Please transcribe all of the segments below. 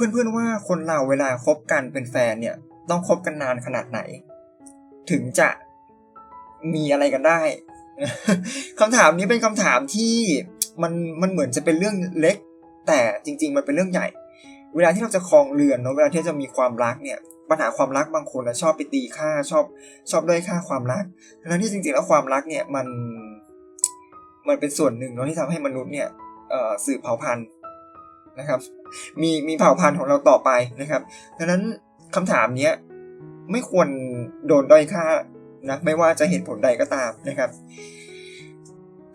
เพื่อนๆว่าคนเราเวลาคบกันเป็นแฟนเนี่ย ต้องคบกันนานขนาดไหน ถึงจะมีอะไรกันได้ คำถามนี้เป็นคำถามที่มันมันเหมือนจะเป็นเรื่องเล็ก แต่จริง ๆ มันเป็นเรื่องใหญ่ เวลาที่เราจะครองเรือนเนาะเวลาที่จะมีความรักเนี่ยปัญหาความรักบางคนนะชอบไปตีค่าชอบชอบด้อยค่าความรักทั้งที่จริงๆแล้วความรักเนี่ยมันมันเป็นส่วนหนึ่งเนาะที่ทำให้มนุษย์เนี่ยสืบเผ่าพันธุ์ นะครับ มีมีเผ่าพันธุ์ของเราต่อไปนะครับดังนั้นคำถามเนี้ยไม่ควรโดนด้อยค่านะไม่ว่าจะเหตุผลใดก็ตามนะครับ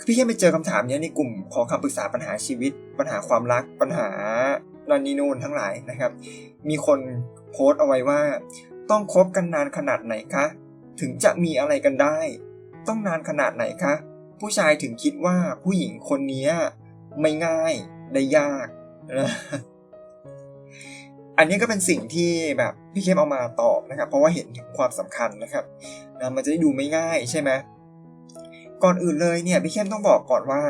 พี่แค่ไปเจอคำถามนี้ในกลุ่มขอคำปรึกษาปัญหาชีวิต ปัญหาความรักปัญหานันนีนูนทั้งหลายนะครับ มีคนโพสต์เอาไว้ว่า ต้องคบกันนานขนาดไหนคะ ถึงจะมีอะไรกันได้ ต้องนานขนาดไหนคะ ผู้ชายถึงคิดว่าผู้หญิงคนนี้ไม่ง่ายได้ยาก อันนี้ก็เป็นสิ่งที่แบบพี่เข้มเอามาตอบนะครับ เพราะว่าเห็นถึงความสำคัญนะครับนะมันจะได้ดูไม่ง่ายใช่ไหมก่อนอื่นเลยเนี่ยพี่เข้มต้องบอกก่อนว่า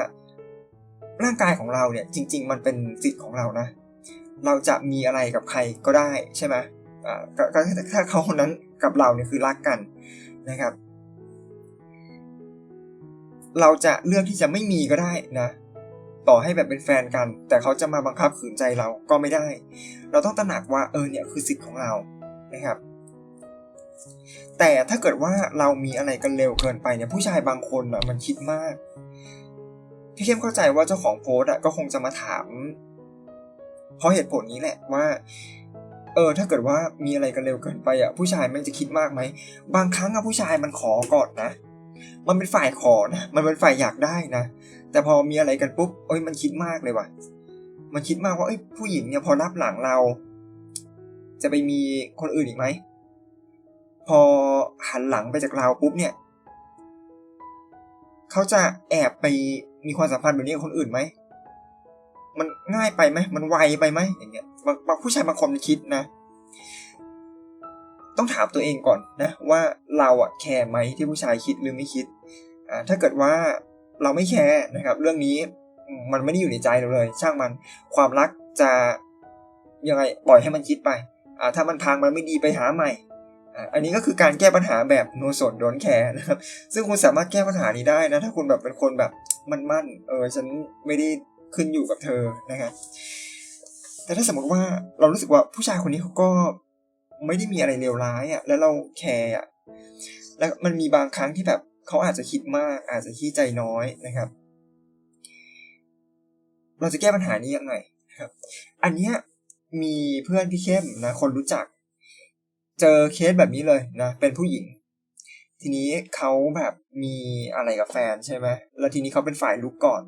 ร่างกายของเราเนี่ยจริง ๆ มันเป็นสิทธิ์ของเรานะ เราจะมีอะไรกับใครก็ได้ใช่ไหมอ่าถ้าเขาคนนั้นกับเราเนี่ยคือรักกันนะครับ เราจะเลือกที่จะไม่มีก็ได้นะ ต่อให้แบบเป็นแฟนกัน แต่เขาจะมาบังคับขืนใจเราก็ไม่ได้ เราต้องตระหนักว่าเออเนี่ยคือสิทธิ์ของเรานะครับ แต่ถ้าเกิดว่าเรามีอะไรกันเร็วเกินไปเนี่ยผู้ชายบางคนอะมันคิดมาก พี่เข้มเข้าใจว่าเจ้าของโพสต์อะก็คงจะมาถาม เพราะเหตุผลนี้แหละว่าเออถ้าเกิดว่ามีอะไรกันเร็วเกินไปอะผู้ชายมันจะคิดมากไหมบางครั้งอะผู้ชายมันขอก่อนนะ มันเป็นฝ่ายขอนะมันเป็นฝ่ายอยากได้นะ แต่พอมีอะไรกันปุ๊บเอ้ยมันคิดมากเลยว่ะ มันคิดมากว่าเอ้ยผู้หญิงเนี่ยพอรับหลังเรา จะไปมีคนอื่นอีกไหมพอหันหลังไปจากเราปุ๊บเนี่ย เขาจะแอบไปมีความสัมพันธ์แบบนี้กับคนอื่นไหม มันง่ายไปไหม มันไวไปไหมอย่างเงี้ยบางบางผู้ชายบางคนคิดนะ ต้องถามตัวเองก่อนนะ ว่าเราอะแคร์ไหมที่ผู้ชายคิดหรือไม่คิด อ่าถ้าเกิดว่า เราไม่แคร์นะครับ เรื่องนี้มันไม่ได้อยู่ในใจเราเลย ช่างมันความรักจะยังไงปล่อยให้มันคิดไปอ่าถ้ามันพังมันไม่ดีไปหาใหม่อ่าอันนี้ก็คือการแก้ปัญหาแบบโนสนโดนแคร์นะครับ ซึ่งคุณสามารถแก้ปัญหานี้ได้นะ ถ้าคุณแบบเป็นคนแบบมั่นๆเออฉันไม่ได้ขึ้นอยู่กับเธอนะครับแต่ถ้าสมมติว่าเรารู้สึกว่าผู้ชายคนนี้เขาก็ไม่ได้มีอะไรเลวร้ายอะ่ะ แล้วเราแคร์อะแล้วมันมีบางครั้งที่แบบ เขาอาจจะคิดมาก อาจจะขี้ใจน้อยนะครับ เราจะแก้ปัญหานี้ยังไงครับ อันเนี้ยมีเพื่อนพี่เข้มนะ คนรู้จัก เจอเคสแบบนี้เลยนะ เป็นผู้หญิง ทีนี้เขาแบบมีอะไรกับแฟนใช่ไหมแล้วทีนี้เขาเป็นฝ่ายลุกก่อน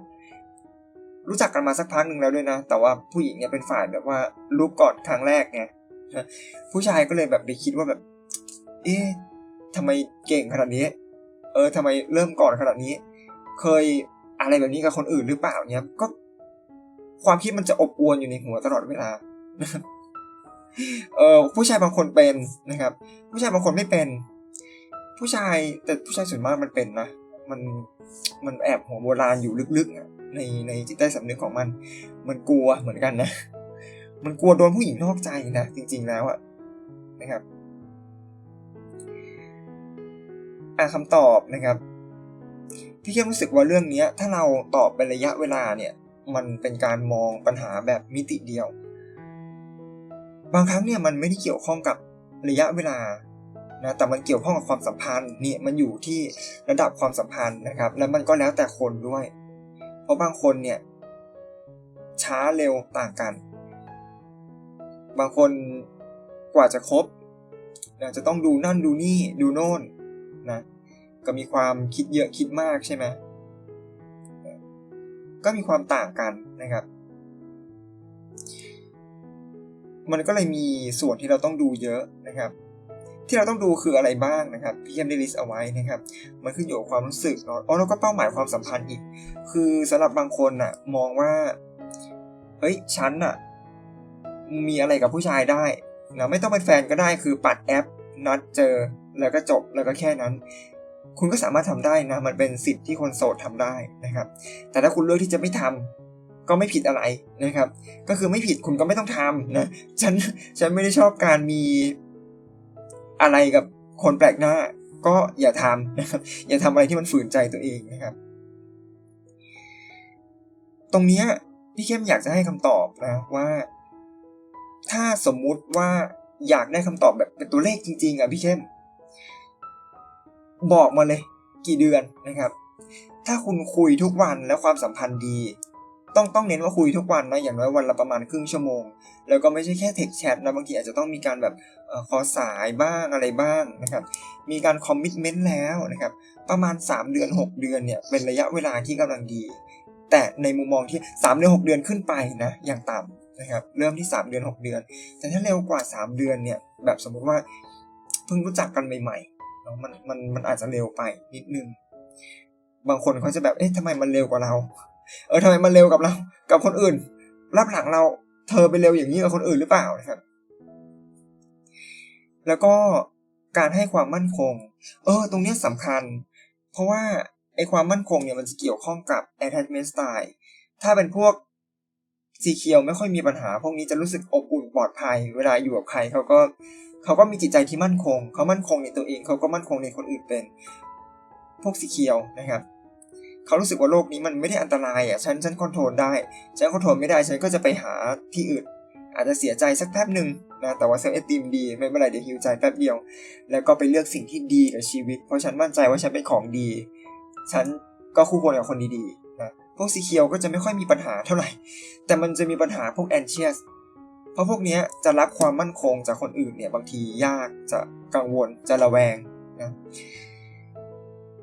รู้จักกันมาสักพักหนึ่งแล้วด้วยนะ แต่ว่าผู้หญิงเนี่ยเป็นฝ่ายแบบว่าลุกก่อนครั้งแรกไงผู้ชายก็เลยแบบไปคิดว่าแบบ เอ๊ะทำไมเก่งขนาดนี้ เออทำไมเริ่มก่อนขนาดนี้ เคยอะไรแบบนี้กับคนอื่นหรือเปล่าเนี่ยก็ ความคิดมันจะอบอวนอยู่ในหัวตลอดเวลาเออผู้ชายบางคนเป็นนะครับ ผู้ชายบางคนไม่เป็น ผู้ชายแต่ผู้ชายส่วนมากมันเป็นนะมันมันแอบหัวโบราณอยู่ลึกๆในในจิตใต้สำนึกของมัน มันกลัวเหมือนกันนะ มันกลัวโดนผู้หญิงนอกใจนะจริง ๆแล้วอะนะครับ อ่าคำตอบนะครับพี่เข้มรู้สึกว่าเรื่องนี้ถ้าเราตอบเป็นระยะเวลาเนี่ย มันเป็นการมองปัญหาแบบมิติเดียว บางครั้งเนี่ยมันไม่ได้เกี่ยวข้องกับระยะเวลานะแต่มันเกี่ยวข้องกับความสัมพันธ์เนี่ยมันอยู่ที่ระดับความสัมพันธ์นะครับ แล้วมันก็แล้วแต่คนด้วย เพราะบางคนเนี่ยช้าเร็วต่างกัน บางคนกว่าจะครบนะจะต้องดูนั่นดูนี่ดูโน่นนะ ก็มีความคิดเยอะคิดมากใช่ไหมก็มีความต่างกันนะครับ มันก็เลยมีส่วนที่เราต้องดูเยอะนะครับ ที่เราต้องดูคืออะไรบ้างนะครับพี่เอ็มได้ลิสต์เอาไว้นะครับ มันขึ้นอยู่กับความรู้สึกเนาะอ๋อแล้วก็เป้าหมายความสัมพันธ์อีก คือสำหรับบางคนน่ะมองว่าเฮ้ยฉันน่ะมีอะไรกับผู้ชายได้นะไม่ต้องเป็นแฟนก็ได้คือปัดแอปนัดเจอแล้วก็จบแล้วก็แค่นั้น คุณก็สามารถทำได้นะมันเป็นสิทธิ์ที่คนโสดทำได้นะครับ แต่ถ้าคุณเลือกที่จะไม่ทำก็ไม่ผิดอะไรนะครับ ก็คือไม่ผิดคุณก็ไม่ต้องทำนะฉันฉันไม่ได้ชอบการมีอะไรกับคนแปลกหน้า ก็อย่าทำนะครับ อย่าทำอะไรที่มันฝืนใจตัวเองนะครับ ตรงเนี้ยพี่เข้มอยากจะให้คำตอบนะว่า ถ้าสมมุติว่าอยากได้คำตอบแบบเป็นตัวเลขจริงๆอะพี่เข้ม บอกมาเลยกี่เดือนนะครับ ถ้าคุณคุยทุกวันแล้วความสัมพันธ์ดี ต้องต้องเน้นว่าคุยทุกวันนะอย่างน้อยวันละประมาณครึ่งชั่วโมง แล้วก็ไม่ใช่แค่เทคแชทนะบางทีอาจจะต้องมีการแบบอขอสายบ้างอะไรบ้างนะครับ มีการคอมมิชเมนต์แล้วนะครับ ประมาณ 3 เดือน 6 เดือนเนี่ยเป็นระยะเวลาที่กำลังดี แต่ในมุมมองที่3เดือน6 เดือนขึ้นไปนะอย่างต่ำนะครับเริ่มที่ 3 เดือน 6 เดือน แต่ถ้าเร็วกว่า 3 เดือนเนี่ยแบบสมมุติว่าเพิ่งรู้จักกันใหม่ๆ นาะมันมันมันอาจจะเร็วไปนิดนึง บางคนเขาจะแบบเอ๊ะทำไมมันเร็วกว่าเรา เออทำไมมันเร็วกับเรา กับคนอื่น รับหลังเราเธอไปเร็วอย่างนี้กับคนอื่นหรือเปล่านะครับ แล้วก็การให้ความมั่นคง เออ ตรงนี้สำคัญ เพราะว่าไอความมั่นคงเนี่ยมันจะเกี่ยวข้องกับ attachment style ถ้าเป็นพวกสีเขียวไม่ค่อยมีปัญหา พวกนี้จะรู้สึกอบอุ่นปลอดภัย เวลาอยู่กับใครเขาก็ เขาก็มีจิตใจที่มั่นคง เขามั่นคงในตัวเอง เขาก็มั่นคงในคนอื่นเป็น พวกสีเขียวนะครับ เขารู้สึกว่าโลกนี้มันไม่ได้อันตรายอะ ฉันฉันคอนโทรลได้ ฉันคอนโทรลไม่ได้ ฉันก็จะไปหาที่อื่น อาจจะเสียใจสักแป๊บหนึ่งนะ แต่ว่าเซลล์เอติมดี ไม่เป็นไรเดี๋ยวฮิวใจแป๊บเดียว แล้วก็ไปเลือกสิ่งที่ดีกับชีวิต เพราะฉันมั่นใจว่าฉันเป็นของดี ฉันก็คู่ควรกับคนดีๆนะ พวกสีเขียวก็จะไม่ค่อยมีปัญหาเท่าไหร่ แต่มันจะมีปัญหาพวกแอนเชียส เพราะพวกนี้จะรับความมั่นคงจากคนอื่นเนี่ยบางทียากจะกังวลจะระแวงนะ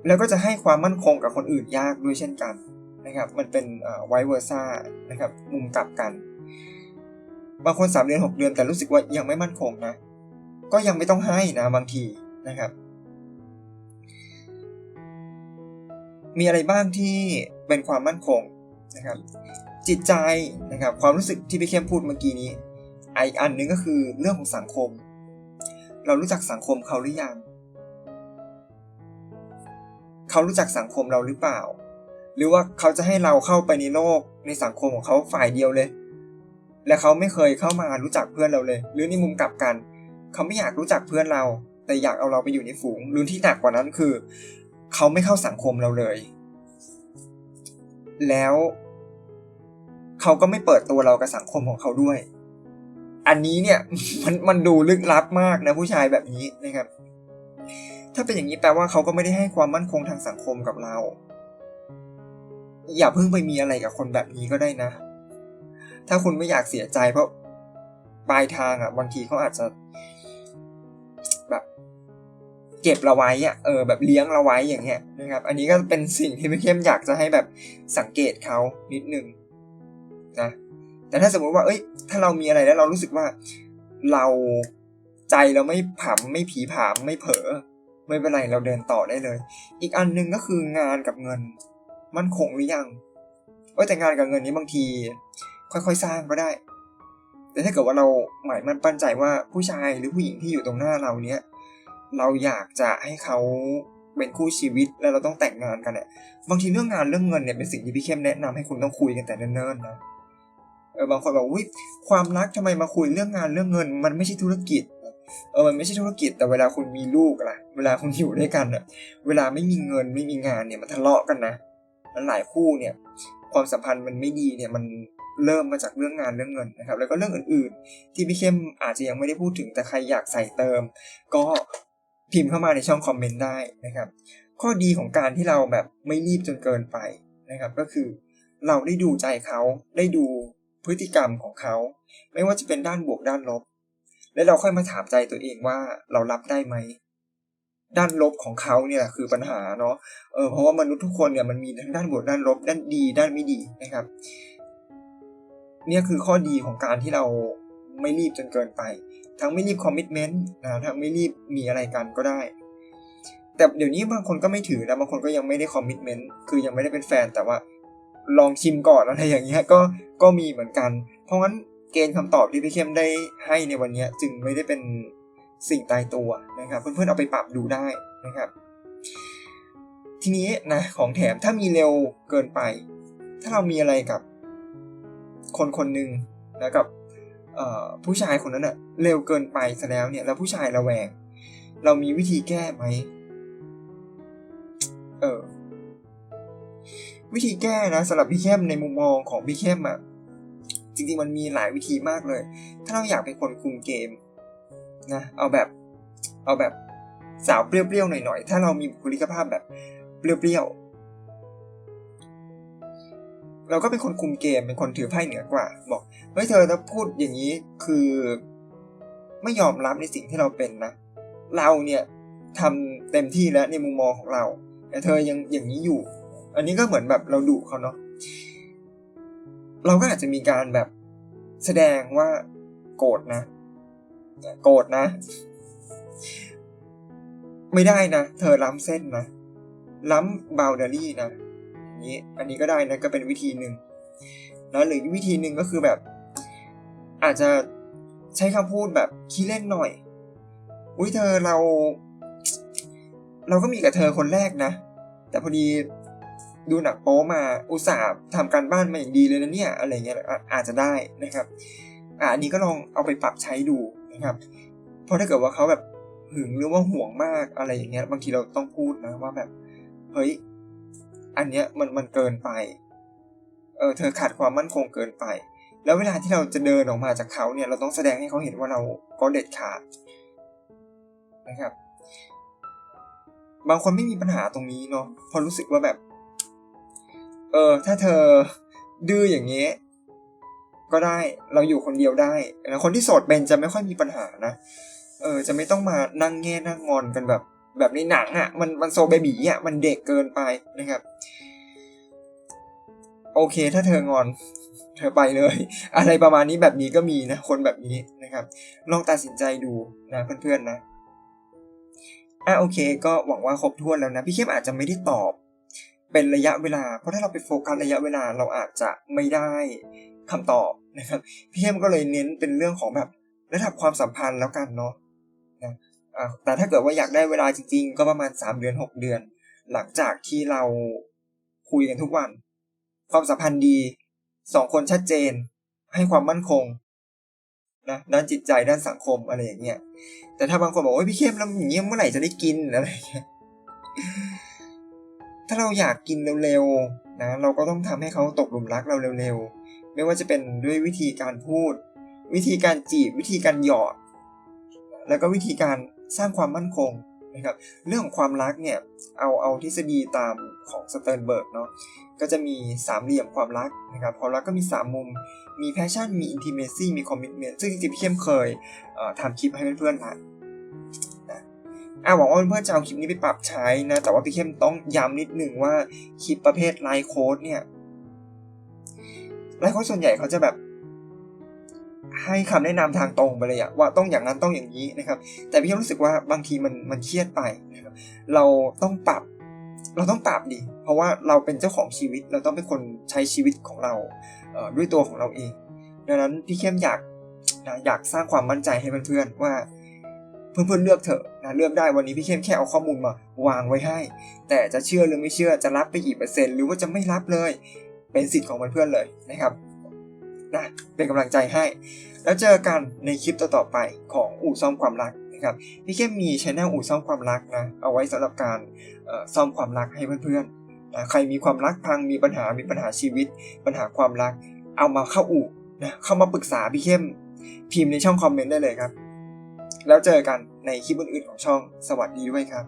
แล้วก็จะให้ความมั่นคงกับคนอื่นยากด้วยเช่นกันนะครับ มันเป็นไวเวอร์ซ่านะครับมุมกลับกัน บางคนสามเดือนหกเดือนแต่รู้สึกว่ายังไม่มั่นคงนะ ก็ยังไม่ต้องให้นะบางทีนะครับ มีอะไรบ้างที่เป็นความมั่นคงนะครับจิตใจนะครับความรู้สึกที่พี่เข้มพูดเมื่อกี้นี้ อีกอันหนึงก็คือเรื่องของสังคม เรารู้จักสังคมเขาหรือยัง เขารู้จักสังคมเราหรือเปล่า หรือว่าเขาจะให้เราเข้าไปในโลกในสังคมของเขาฝ่ายเดียวเลย และเขาไม่เคยเข้ามารู้จักเพื่อนเราเลย หรือในมุมกลับกัน เขาไม่อยากรู้จักเพื่อนเรา แต่อยากเอาเราไปอยู่ในฝูง หรือที่หนักกว่านั้นคือ เขาไม่เข้าสังคมเราเลย แล้ว เขาก็ไม่เปิดตัวเรากับสังคมของเขาด้วย อันนี้เนี่ยมันมันดูลึกลับมากนะผู้ชายแบบนี้นะครับ ถ้าเป็นอย่างนี้แปลว่าเขาก็ไม่ได้ให้ความมั่นคงทางสังคมกับเรา อย่าเพิ่งไปมีอะไรกับคนแบบนี้ก็ได้นะ ถ้าคุณไม่อยากเสียใจเพราะปลายทางอะบางทีเขาอาจจะแบบเก็บเราไว้อะเออแบบเลี้ยงเราไว้อย่างเงี้ยนะครับ อันนี้ก็เป็นสิ่งที่พี่เข้มอยากจะให้แบบสังเกตเขานิดนึงนะ แต่ถ้าสมมุติว่าเอ้ย ถ้าเรามีอะไรแล้วเรารู้สึกว่าเราใจเราไม่ผัมไม่ผีผามไม่เผลอไม่เป็นไรเราเดินต่อได้เลย อีกอันหนึ่งก็คืองานกับเงิน มั่นคงหรือยังเอ้แต่งานกับเงินนี้บางที ค่อยๆสร้างก็ได้ แต่ถ้าเกิดว่าเราหมายมั่นปั้นใจว่าผู้ชายหรือผู้หญิงที่อยู่ตรงหน้าเราเนี้ยเราอยากจะให้เขาเป็นคู่ชีวิตแล้วเราต้องแต่งงานกันเนี่ยบางทีเรื่องงานเรื่องเงินเนี่ยเป็นสิ่งที่พี่เข้มแนะนำให้คุณต้องคุยกันแต่เนิ่นๆนะ เออบางคนบอกวิความรักทำไมมาคุยเรื่องงานเรื่องเงิน มันไม่ใช่ธุรกิจเออมันไม่ใช่ธุรกิจแต่เวลาคุณมีลูกล่ะ เวลาคุณอยู่ด้วยกันอะเวลาไม่มีเงินไม่มีงานเนี่ยมันทะเลาะกันนะแล้วหลายคู่เนี่ยความสัมพันธ์มันไม่ดีเนี่ยมันเริ่มมาจากเรื่องงานเรื่องเงินนะครับ แล้วก็เรื่องอื่นๆ ที่พี่เข้มอาจจะยังไม่ได้พูดถึงแต่ใครอยากใส่เติม ก็พิมพ์เข้ามาในช่องคอมเมนต์ได้นะครับ ข้อดีของการที่เราแบบไม่รีบจนเกินไปนะครับ ก็คือเราได้ดูใจเขาได้ดู พฤติกรรมของเขา ไม่ว่าจะเป็นด้านบวกด้านลบ แล้วเราค่อยมาถามใจตัวเองว่าเรารับได้ไหมด้านลบของเขาเนี่ยคือปัญหาเนาะเออเพราะว่ามนุษย์ทุกคนเนี่ยมันมีทั้งด้านบวกด้านลบ ด้านดีด้านไม่ดีนะครับ เนี่ยคือข้อดีของการที่เราไม่รีบจนเกินไป ทั้งไม่รีบคอมมิชเมนต์นะทั้งไม่รีบมีอะไรกันก็ได้ แต่เดี๋ยวนี้บางคนก็ไม่ถือนะบางคนก็ยังไม่ได้คอมมิชเมนต์คือยังไม่ได้เป็นแฟนแต่ว่า ลองชิมก่อนอะไรอย่างเงี้ยก็ก็มีเหมือนกัน เพราะงั้นเกณฑ์คำตอบที่พี่เข้มได้ให้ในวันนี้จึงไม่ได้เป็นสิ่งตายตัวนะครับ เพื่อนๆเอาไปปรับดูได้นะครับ ทีนี้นะของแถมถ้ามีเร็วเกินไป ถ้าเรามีอะไรกับ คนคนหนึ่งแล้วกับผู้ชายคนนั้นอะเร็วเกินไปซะแล้วเนี่ยแล้วผู้ชายระแวง เรามีวิธีแก้ไหม วิธีแก้นะสำหรับพี่เข้มในมุมมองของพี่เข้มอะจริงๆมันมีหลายวิธีมากเลย ถ้าเราอยากเป็นคนคุมเกมนะเอาแบบเอาแบบสาวเปรี้ยวๆหน่อยๆ ถ้าเรามีบุคลิกภาพแบบเปรี้ยวๆ เราก็เป็นคนคุมเกมเป็นคนถือไพ่เหนือกว่า บอกเฮ้ยเธอถ้าพูดอย่างนี้คือ ไม่ยอมรับในสิ่งที่เราเป็นนะ เราเนี่ยทำเต็มที่แล้วในมุมมองของเรา แต่เธอยังอย่างนี้อยู่ อันนี้ก็เหมือนแบบเราดุเขาเนาะเราก็อาจจะมีการแบบแสดงว่าโกรธนะ โกรธนะ ไม่ได้นะ เธอล้ำเส้นนะ ล้ำบาวเดอรี่นะอย่างนี้อันนี้ก็ได้นะก็เป็นวิธีหนึ่งแล้วหรือวิธีหนึ่งก็คือแบบ อาจจะใช้คำพูดแบบขี้เล่นหน่อย อุ้ยเธอเรา เราก็มีกับเธอคนแรกนะ แต่พอดี ดูหนักโป๊มาอุตส่าห์ทำการบ้านมาอย่างดีเลยนะเนี่ยอะไรเงี้ยออาจจะได้นะครับอะอันนี้ก็ลองเอาไปปรับใช้ดูนะครับเพราะถ้าเกิดว่าเขาแบบหึงหรือว่าห่วงมากอะไรอย่างเงี้ยบางทีเราต้องพูดนะว่าแบบเฮ้ยอันเนี้ยมันมันเกินไปเออเธอขาดความมั่นคงเกินไป แล้วเวลาที่เราจะเดินออกมาจากเขาเนี่ยเราต้องแสดงให้เขาเห็นว่าเราก็เด็ดขาดนะครับ บางคนไม่มีปัญหาตรงนี้เนาะพอรู้สึกว่าแบบ เออ ถ้าเธอดื้ออย่างเงี้ยก็ได้เราอยู่คนเดียวได้คนที่โสดเป็นจะไม่ค่อยมีปัญหานะเออ จะไม่ต้องมานั่งแง่นั่งงอนกันแบบ แบบในหนังอะ่ะ มันมันโซเบบีอะมันเด็กเกินไปนะครับ โอเค ถ้าเธองอน เธอไปเลย อะไรประมาณนี้แบบนี้ก็มีนะ คนแบบนี้นะครับ ลองตัดสินใจดูนะเพื่อนๆนะอะโอเค ก็หวังว่าครบถ้วนแล้วนะ พี่เข้มอาจจะไม่ได้ตอบ เป็นระยะเวลา เพราะถ้าเราไปโฟกัสระยะเวลาเราอาจจะไม่ได้คำตอบนะครับ พี่เข้มก็เลยเน้นเป็นเรื่องของแบบระดับความสัมพันธ์แล้วกันเนาะนะแต่ถ้าเกิดว่าอยากได้เวลาจริง ๆ ก็ประมาณ 3 เดือน 6 เดือน หลังจากที่เราคุยกันทุกวัน ความสัมพันธ์ดีสองคนชัดเจน ให้ความมั่นคงนะด้านจิตใจด้านสังคมอะไรอย่างเงี้ยแต่ถ้าบางคนบอกว่าพี่เข้มแล้วอย่างเงี้ยเมื่อไหร่จะได้กินอะไรเงี้ย ถ้าเราอยากกินเร็วๆนะเราก็ต้องทำให้เขาตกหลุมรักเราเร็วๆ ไม่ว่าจะเป็นด้วยวิธีการพูด วิธีการจีบวิธีการหยอด แล้วก็วิธีการสร้างความมั่นคงนะครับเรื่องของความรักเนี่ยเอาเอาทฤษฎีตามของสเตอร์นเบิร์กเนาะก็จะมีสามเหลี่ยมความรักนะครับความรักก็มี 3 มุม มีแพชชั่น มีอินทิเมซี่มีคอมมิชเมนต์ซึ่งจริงๆพี่เข้มเคยทำคลิปให้เพื่อนๆละนะ อะหวังว่าเพื่อนๆจะเอาคลิปนี้ไปปรับใช้นะ แต่ว่าพี่เข้มต้องย้ำนิดหนึ่งว่าคลิปประเภทไลฟ์โค้ดเนี่ยไลฟ์โค้ดส่วนใหญ่เขาจะแบบ ให้คำแนะนำทางตรงไปเลยอะว่าต้องอย่างนั้นต้องอย่างนี้นะครับ แต่พี่เข้มรู้สึกว่าบางทีมันมันเครียดไปนะครับเราต้องปรับเราต้องปรับดิ เพราะว่าเราเป็นเจ้าของชีวิต เราต้องเป็นคนใช้ชีวิตของเราเด้วยตัวของเราเอง ดังนั้นพี่เข้มอยากนะอยากสร้างความมั่นใจให้เพื่อนๆว่า เพื่อนๆเลือกเถอะนะเลือกได้วันนี้พี่เข้มแค่เอาข้อมูลมาวางไว้ให้ แต่จะเชื่อหรือไม่เชื่อจะรับไปกี่เปอร์เซ็นต์หรือว่าจะไม่รับเลย เป็นสิทธิ์ของเพื่อนๆเลยนะครับนะเป็นกำลังใจให้ แล้วเจอกันในคลิปต่อๆไปของอู่ซ่อมความรักนะครับพี่เข้มมีช anel อู่ซ่อมความรักนะเอาไว้สำหรับการซ่อมความรักให้เพื่อนๆนะใครมีความรักพังมีปัญหามีปัญหาชีวิต ปัญหาความรัก เอามาเข้าอู่นะเข้ามาปรึกษาพี่เข้ม พิมพ์ในช่องคอมเมนต์ได้เลยครับ แล้วเจอกันในคลิปอื่นๆของช่อง สวัสดีด้วยครับ